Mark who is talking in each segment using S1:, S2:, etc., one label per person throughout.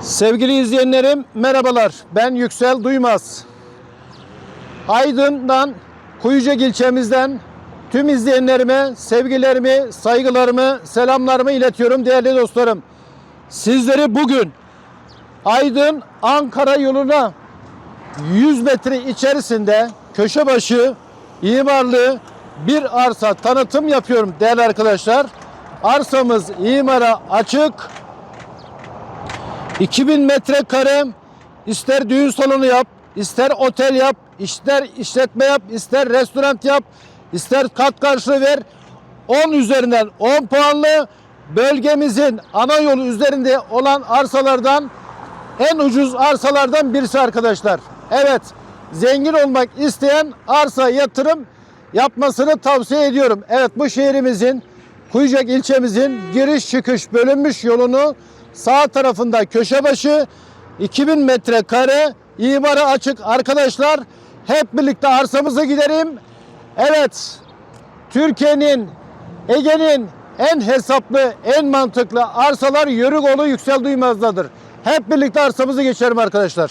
S1: Sevgili izleyenlerim merhabalar. Ben Yüksel Duymaz. Aydın'dan, Kuyucak ilçemizden tüm izleyenlerime sevgilerimi, saygılarımı, selamlarımı iletiyorum değerli dostlarım. Sizleri bugün Aydın Ankara yoluna 100 metre içerisinde köşe başı imarlı bir arsa tanıtım yapıyorum değerli arkadaşlar. Arsamız imara açık. 2000 metrekare ister düğün salonu yap, ister otel yap, ister işletme yap, ister restoran yap, ister kat karşılığı ver. 10 üzerinden 10 puanlı bölgemizin ana yolu üzerinde olan arsalardan en ucuz arsalardan birisi arkadaşlar. Evet, zengin olmak isteyen arsa yatırım yapmasını tavsiye ediyorum. Evet, bu şehrimizin Kuyucak ilçemizin giriş çıkış bölünmüş yolunu sağ tarafında köşe başı 2000 metrekare imara açık arkadaşlar. Hep birlikte arsamıza gidelim. Evet, Türkiye'nin, Ege'nin en hesaplı, en mantıklı arsalar Yörükoğlu Yüksel Duymaz'dadır. Hep birlikte arsamızı geçelim arkadaşlar.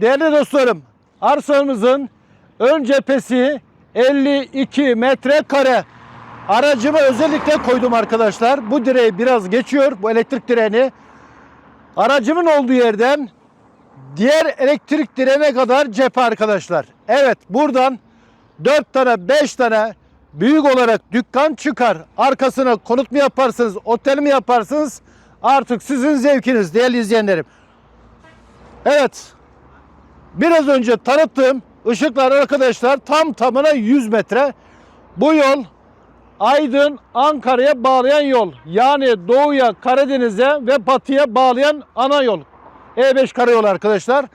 S1: Değerli dostlarım arsamızın ön cephesi 52 metrekare. Aracımı özellikle koydum arkadaşlar. Bu direği biraz geçiyor bu elektrik direğini. Aracımın olduğu yerden diğer elektrik direğine kadar cephe arkadaşlar. Evet buradan 4 tane 5 tane büyük olarak dükkan çıkar. Arkasına konut mu yaparsınız, otel mi yaparsınız? Artık sizin zevkiniz değerli izleyenlerim. Evet. Biraz önce tanıttığım ışıklar arkadaşlar tam tamına 100 metre. Bu yol Aydın Ankara'ya bağlayan yol. Yani doğuya Karadeniz'e ve batıya bağlayan ana yol. E5 karayolu arkadaşlar.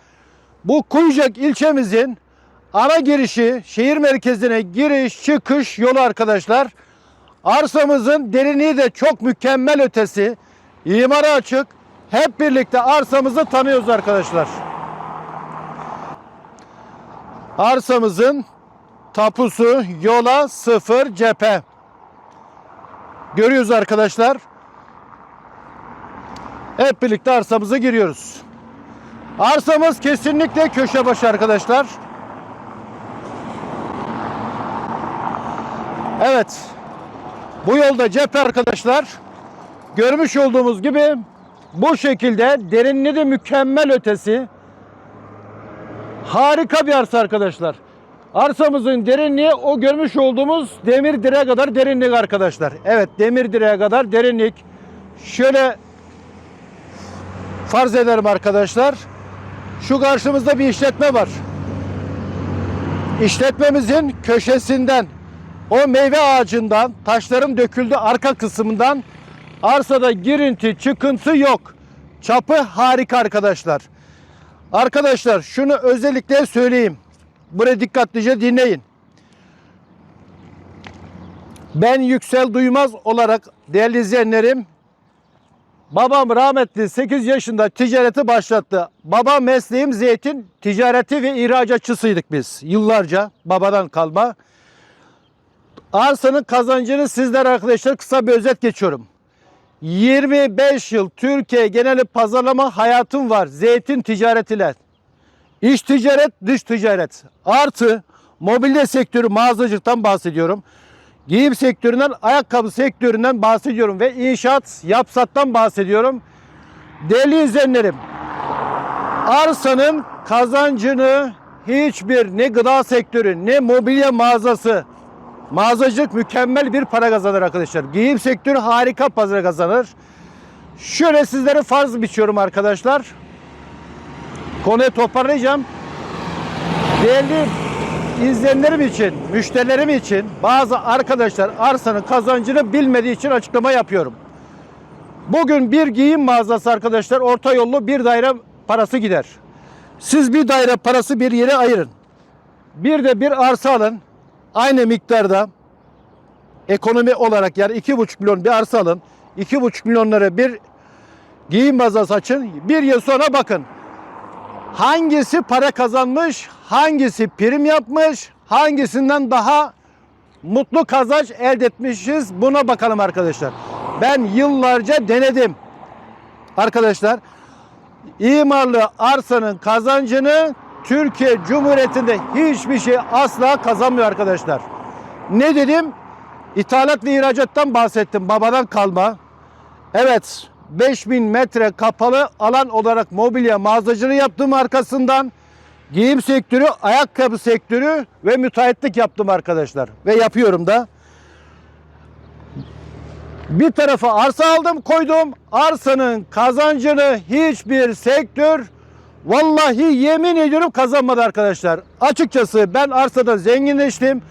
S1: Bu Kuyucak ilçemizin ana girişi şehir merkezine giriş çıkış yolu arkadaşlar. Arsamızın derinliği de çok mükemmel ötesi. İmara açık. Hep birlikte arsamızı tanıyoruz arkadaşlar. Arsamızın tapusu yola sıfır cephe. Görüyoruz arkadaşlar. Hep birlikte arsamıza giriyoruz. Arsamız kesinlikle köşe başı arkadaşlar. Evet. Bu yolda cephe arkadaşlar. Görmüş olduğumuz gibi bu şekilde derinliği de mükemmel ötesi. Harika bir arsa arkadaşlar. Arsamızın derinliği o görmüş olduğumuz demir direğe kadar derinlik arkadaşlar. Evet demir direğe kadar derinlik. Şöyle farz ederim arkadaşlar. Şu karşımızda bir işletme var. İşletmemizin köşesinden o meyve ağacından taşların döküldüğü arka kısmından arsada girinti çıkıntı yok. Çapı harika arkadaşlar. Arkadaşlar şunu özellikle söyleyeyim. Buraya dikkatlice dinleyin. Ben Yüksel Duymaz olarak değerli izleyenlerim Babam rahmetli 8 yaşında ticareti başlattı. Baba mesleğim zeytin ticareti ve ihracatçısıydık biz yıllarca babadan kalma. Arsanın kazancını sizler arkadaşlar kısa bir özet geçiyorum. 25 yıl Türkiye geneli pazarlama hayatım var zeytin ticaretiyle. İç ticaret, dış ticaret. Artı mobilya sektörü mağazacılıktan bahsediyorum. Giyim sektöründen, ayakkabı sektöründen bahsediyorum ve inşaat, yapsattan bahsediyorum. Değerli izleyenlerim, arsanın kazancını hiçbir ne gıda sektörü ne mobilya mağazası mağazacılık mükemmel bir para kazanır arkadaşlar. Giyim sektörü harika para kazanır. Şöyle sizlere farz biçiyorum arkadaşlar. Konuyu toparlayacağım. Değerli izleyenlerim için, müşterilerim için bazı arkadaşlar arsanın kazancını bilmediği için açıklama yapıyorum. Bugün bir giyim mağazası arkadaşlar orta yollu bir daire parası gider. Siz bir daire parası bir yere ayırın. Bir de bir arsa alın. Aynı miktarda ekonomi olarak yani iki buçuk milyon bir arsa alın. iki buçuk milyonlara bir giyim mağazası açın. Bir yıl sonra bakın hangisi para kazanmış, hangisi prim yapmış, hangisinden daha mutlu kazanç elde etmişiz buna bakalım arkadaşlar. Ben yıllarca denedim. Arkadaşlar imarlı arsanın kazancını Türkiye Cumhuriyeti'nde hiçbir şey asla kazanmıyor arkadaşlar. Ne dedim? İthalat ve ihracattan bahsettim babadan kalma. Evet 5000 metre kapalı alan olarak mobilya mağazacılığı yaptım arkasından. Giyim sektörü, ayakkabı sektörü ve müteahhitlik yaptım arkadaşlar. Ve yapıyorum da. Bir tarafa arsa aldım koydum. Arsanın kazancını hiçbir sektör vallahi yemin ediyorum kazanmadı arkadaşlar. Açıkçası ben arsada zenginleştim.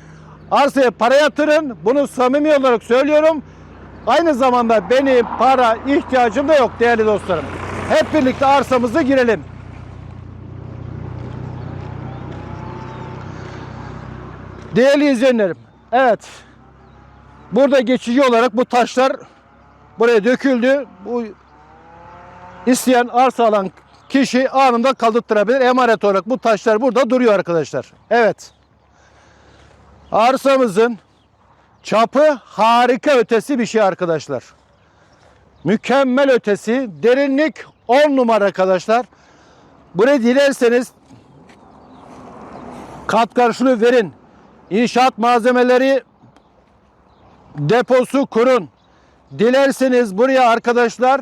S1: Arsaya para yatırın. Bunu samimi olarak söylüyorum. Aynı zamanda benim para ihtiyacım da yok değerli dostlarım. Hep birlikte arsamızı girelim. Değerli izleyenlerim. Evet. Burada geçici olarak bu taşlar buraya döküldü. Bu isteyen arsa alan kişi anında kaldırtırabilir. Emanet olarak bu taşlar burada duruyor arkadaşlar. Evet. Arsamızın çapı harika ötesi bir şey arkadaşlar. Mükemmel ötesi. Derinlik 10 numara arkadaşlar. Buraya dilerseniz kat karşılığı verin. İnşaat malzemeleri deposu kurun. Dilerseniz buraya arkadaşlar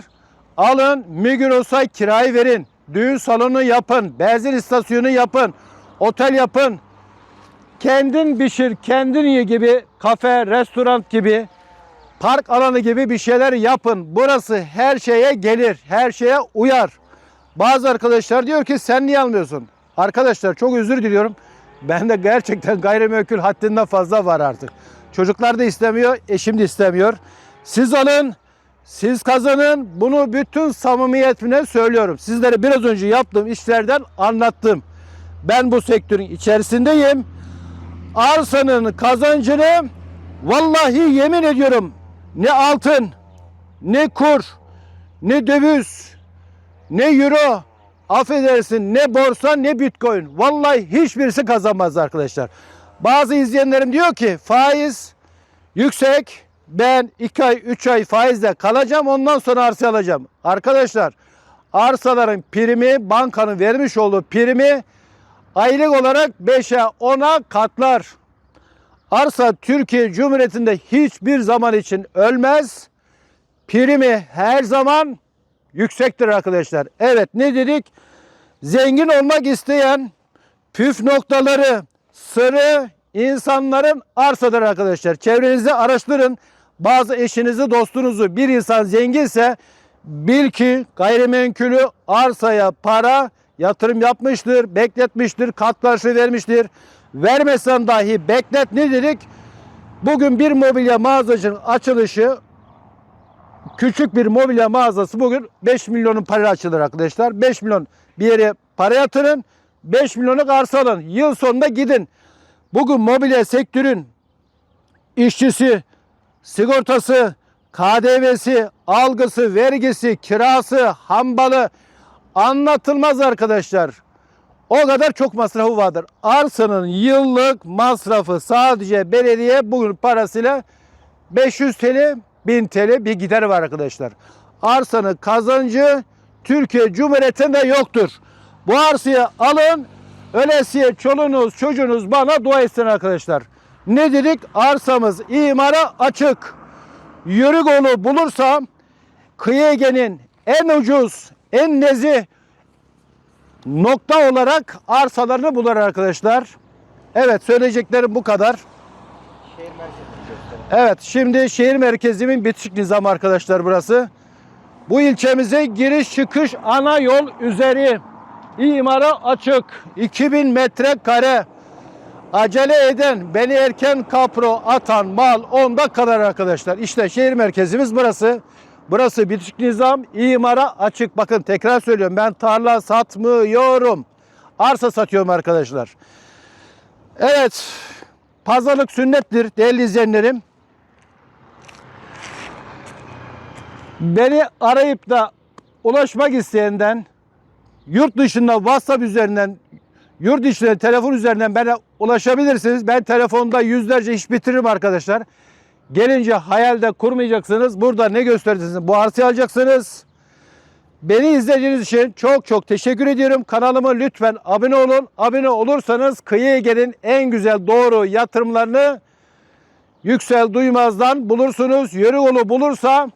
S1: alın Migros'a kirayı verin. Düğün salonu yapın. Benzin istasyonu yapın. Otel yapın. Kendin pişir, kendin ye gibi kafe, restoran gibi park alanı gibi bir şeyler yapın. Burası her şeye gelir, her şeye uyar. Bazı arkadaşlar diyor ki sen niye almıyorsun? Arkadaşlar çok özür diliyorum. Bende gerçekten gayrimenkul haddinden fazla var artık. Çocuklar da istemiyor, eşim de istemiyor. Siz alın, siz kazanın. Bunu bütün samimiyetimle söylüyorum. Sizlere biraz önce yaptığım işlerden anlattım. Ben bu sektörün içerisindeyim. Arsanın kazancını vallahi yemin ediyorum ne altın, ne kur, ne döviz, ne euro, affedersin ne borsa ne bitcoin. Vallahi hiçbirisi kazanmaz arkadaşlar. Bazı izleyenlerim diyor ki faiz yüksek. Ben 2 ay 3 ay faizle kalacağım ondan sonra arsa alacağım. Arkadaşlar arsaların primi bankanın vermiş olduğu primi aylık olarak 5'e 10'a katlar. Arsa Türkiye Cumhuriyeti'nde hiçbir zaman için ölmez. Primi her zaman yüksektir arkadaşlar. Evet ne dedik? Zengin olmak isteyen püf noktaları, sırrı insanların arsadır arkadaşlar. Çevrenizde araştırın. Bazı eşinizi, dostunuzu bir insan zenginse bil ki gayrimenkulü arsaya para yatırım yapmıştır, bekletmiştir, kat karşı vermiştir. Vermesen dahi beklet ne dedik? Bugün bir mobilya mağazacının açılışı küçük bir mobilya mağazası bugün 5 milyonun para açılır arkadaşlar. 5 milyon bir yere para yatırın. 5 milyonu arsa alın. Yıl sonunda gidin. Bugün mobilya sektörün işçisi, sigortası, KDV'si, algısı, vergisi, kirası, hambalı anlatılmaz arkadaşlar. O kadar çok masrafı vardır. Arsanın yıllık masrafı sadece belediye bugün parasıyla 500 TL, 1000 TL bir gider var arkadaşlar. Arsanın kazancı Türkiye Cumhuriyeti'nde yoktur. Bu arsayı alın, ölesiye çoluğunuz çocuğunuz bana dua etsin arkadaşlar. Ne dedik? Arsamız imara açık. Yörügolu bulursam Kıyı Ege'nin en ucuz, en nezih nokta olarak arsalarını bulur arkadaşlar. Evet söyleyeceklerim bu kadar. Evet şimdi şehir merkezimin bitişik nizam arkadaşlar burası. Bu ilçemize giriş çıkış ana yol üzeri. İmara açık. 2000 metrekare. Acele eden, beni erken kapro atan mal onda kadar arkadaşlar. İşte şehir merkezimiz burası. Burası bitişik nizam, imara açık. Bakın tekrar söylüyorum ben tarla satmıyorum. Arsa satıyorum arkadaşlar. Evet, pazarlık sünnettir değerli izleyenlerim. Beni arayıp da ulaşmak isteyenden yurt dışında WhatsApp üzerinden yurt içinde telefon üzerinden bana ulaşabilirsiniz. Ben telefonda yüzlerce iş bitiririm arkadaşlar. Gelince hayalde kurmayacaksınız. Burada ne göstereceksiniz? Bu arsayı alacaksınız. Beni izlediğiniz için çok çok teşekkür ediyorum. Kanalıma lütfen abone olun. Abone olursanız Kıyı Ege'nin en güzel doğru yatırımlarını Yüksel Duymaz'dan bulursunuz. Yörüoğlu bulursa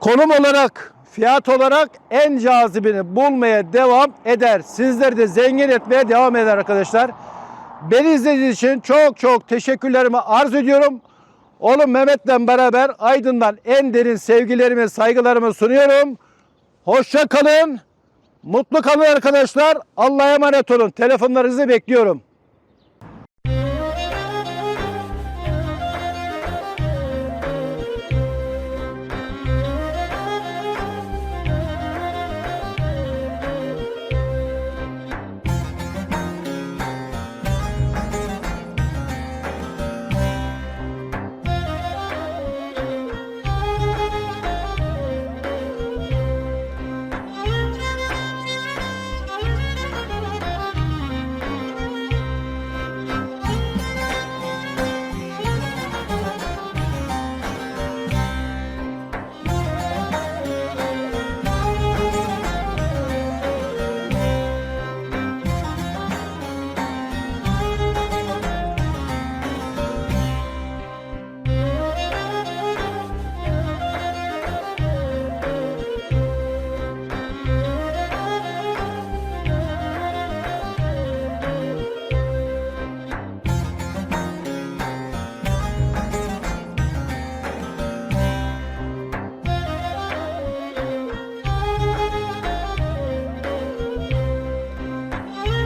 S1: konum olarak, fiyat olarak en cazibini bulmaya devam eder. Sizleri de zengin etmeye devam eder arkadaşlar. Beni izlediğiniz için çok çok teşekkürlerimi arz ediyorum. Oğlum Mehmet'le beraber Aydın'dan en derin sevgilerimi, saygılarımı sunuyorum. Hoşça kalın. Mutlu kalın arkadaşlar. Allah'a emanet olun. Telefonlarınızı bekliyorum.